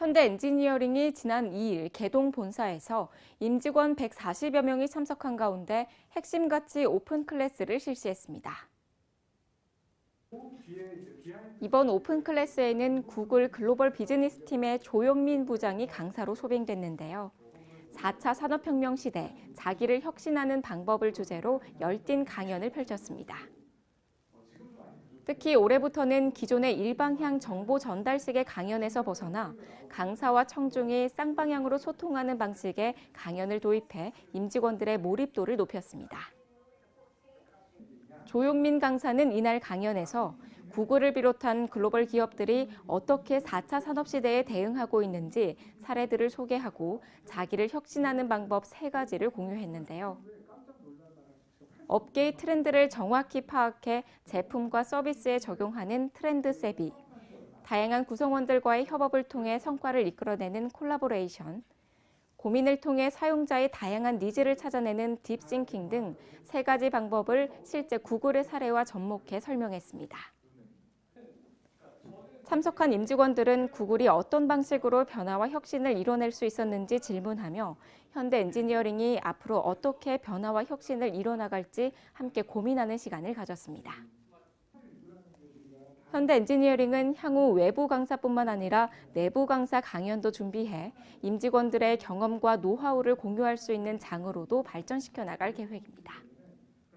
현대 엔지니어링이 지난 2일 개동 본사에서 임직원 140여 명이 참석한 가운데 핵심 가치 오픈 클래스를 실시했습니다. 이번 오픈 클래스에는 구글 글로벌 비즈니스 팀의 조영민 부장이 강사로 소빙됐는데요. 4차 산업혁명 시대 자기를 혁신하는 방법을 주제로 열띤 강연을 펼쳤습니다. 특히 올해부터는 기존의 일방향 정보 전달식의 강연에서 벗어나 강사와 청중이 쌍방향으로 소통하는 방식의 강연을 도입해 임직원들의 몰입도를 높였습니다. 조용민 강사는 이날 강연에서 구글을 비롯한 글로벌 기업들이 어떻게 4차 산업시대에 대응하고 있는지 사례들을 소개하고 자기를 혁신하는 방법 세 가지를 공유했는데요. 업계의 트렌드를 정확히 파악해 제품과 서비스에 적용하는 트렌드 세비, 다양한 구성원들과의 협업을 통해 성과를 이끌어내는 콜라보레이션, 고민을 통해 사용자의 다양한 니즈를 찾아내는 딥싱킹 등 세 가지 방법을 실제 구글의 사례와 접목해 설명했습니다. 참석한 임직원들은 구글이 어떤 방식으로 변화와 혁신을 이뤄낼 수 있었는지 질문하며 현대 엔지니어링이 앞으로 어떻게 변화와 혁신을 이뤄나갈지 함께 고민하는 시간을 가졌습니다. 현대 엔지니어링은 향후 외부 강사뿐만 아니라 내부 강사 강연도 준비해 임직원들의 경험과 노하우를 공유할 수 있는 장으로도 발전시켜 나갈 계획입니다.